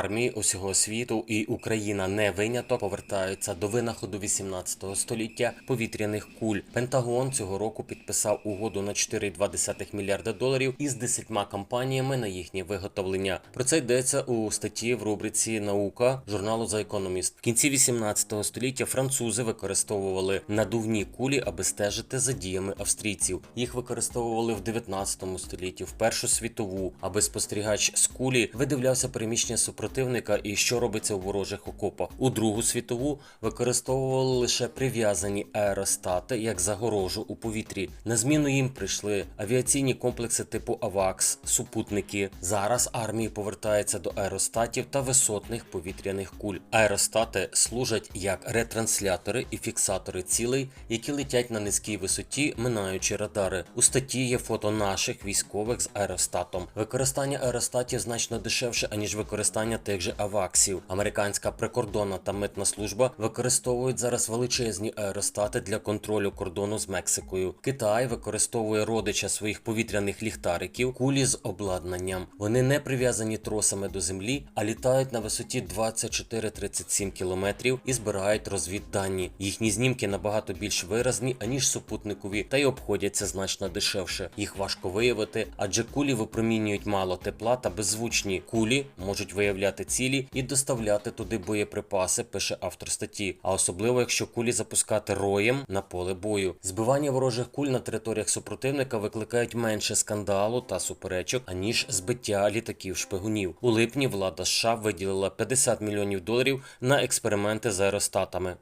армії усього світу, і Україна не виняток, повертаються до винаходу 18 століття повітряних куль. Пентагон цього року підписав угоду на 4,2 мільярда доларів із 10 компаніями на їхнє виготовлення. Про це йдеться у статті в рубриці Наука журналу The Economist. В кінці 18 століття французи використовували надувні кулі, аби стежити за діями австрійців. Їх використовували в 19 столітті, в Першу світову, аби спостерігач з кулі видивлявся приміщення переміщення супротивника і що робиться у ворожих окопах. У Другу світову використовували лише прив'язані аеростати як загорожу у повітрі. На зміну їм прийшли авіаційні комплекси типу АВАКС, супутники. Зараз армії повертаються до аеростатів та висотних повітряних куль. Аеростати служать як ретранслятори і фіксатори цілей, які летять на низькій висоті, минаючи радари. У статті є фото наших військових з аеростатом. Використання аеростатів значно дешевше аніж використання тих же аваксів. Американська прикордонна та митна служба використовують зараз величезні аеростати для контролю кордону з Мексикою. Китай використовує родича своїх повітряних ліхтариків, кулі з обладнанням. Вони не прив'язані тросами до землі, а літають на висоті 24-37 кілометрів і збирають розвіддані. Їхні знімки набагато більш виразні, аніж супутникові, та й обходяться значно дешевше. Їх важко виявити, адже кулі випромінюють мало тепла та беззвучні. Кулі можуть виявляти цілі і доставляти туди боєприпаси, пише автор статті. А особливо, якщо кулі запускати роєм на поле бою. Збивання ворожих куль на територіях супротивника викликають менше скандалу та суперечок, аніж збиття літаків шпигунів. У липні влада США виділила 50 мільйонів доларів на експерименти з аеростатами.